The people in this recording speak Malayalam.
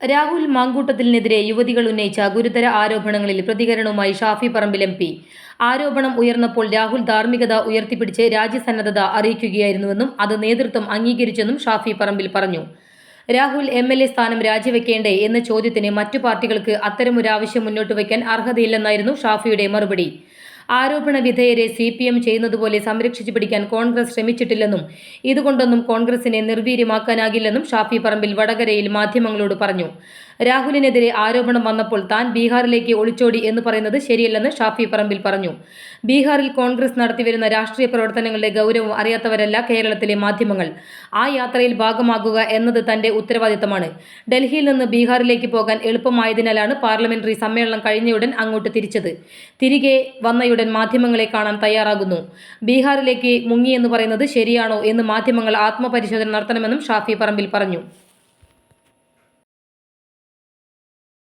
രാഹുൽ മാങ്കൂട്ടത്തിനെതിരെ യുവതികൾ ഉന്നയിച്ച ഗുരുതര ആരോപണങ്ങളിൽ പ്രതികരണവുമായി ഷാഫി പറമ്പിൽ എം പി. ആരോപണം ഉയർന്നപ്പോൾ രാഹുൽ ധാർമ്മികത ഉയർത്തിപ്പിടിച്ച് രാജ്യസന്നദ്ധത അറിയിക്കുകയായിരുന്നുവെന്നും അത് നേതൃത്വം അംഗീകരിച്ചെന്നും ഷാഫി പറമ്പിൽ പറഞ്ഞു. രാഹുൽ എം എൽ എ സ്ഥാനം രാജിവെക്കേണ്ടേ എന്ന ചോദ്യത്തിന് മറ്റു പാർട്ടികൾക്ക് അത്തരമൊരാവശ്യം മുന്നോട്ട് വയ്ക്കാൻ അർഹതയില്ലെന്നായിരുന്നു ഷാഫിയുടെ മറുപടി. ആരോപണ വിധേയരെ സി പി എം ചെയ്യുന്നതുപോലെ സംരക്ഷിച്ചു പിടിക്കാൻ കോൺഗ്രസ് ശ്രമിച്ചിട്ടില്ലെന്നും ഇതുകൊണ്ടൊന്നും കോൺഗ്രസിനെ നിർവീര്യമാക്കാനാകില്ലെന്നും ഷാഫി പറമ്പിൽ വടകരയിൽ മാധ്യമങ്ങളോട് പറഞ്ഞു. രാഹുലിനെതിരെ ആരോപണം വന്നപ്പോൾ താൻ ബീഹാറിലേക്ക് ഒളിച്ചോടി എന്ന് പറയുന്നത് ശരിയല്ലെന്ന് ഷാഫി പറമ്പിൽ പറഞ്ഞു. ബീഹാറിൽ കോൺഗ്രസ് നടത്തിവരുന്ന രാഷ്ട്രീയ പ്രവർത്തനങ്ങളുടെ ഗൗരവം അറിയാത്തവരല്ല കേരളത്തിലെ മാധ്യമങ്ങൾ. ആ യാത്രയിൽ ഭാഗമാകുക എന്നത് തന്റെ ഉത്തരവാദിത്തമാണ്. ഡൽഹിയിൽ നിന്ന് ബീഹാറിലേക്ക് പോകാൻ എളുപ്പമായതിനാലാണ് പാർലമെന്ററി സമ്മേളനം കഴിഞ്ഞയുടൻ അങ്ങോട്ട് തിരിച്ചത്. തിരികെ വന്നയുടൻ മാധ്യമങ്ങളെ കാണാൻ തയ്യാറാകുന്നു. ബീഹാറിലേക്ക് മുങ്ങിയെന്ന് പറയുന്നത് ശരിയാണോ എന്ന് മാധ്യമങ്ങൾ ആത്മപരിശോധന നടത്തണമെന്നും ഷാഫി പറമ്പിൽ പറഞ്ഞു.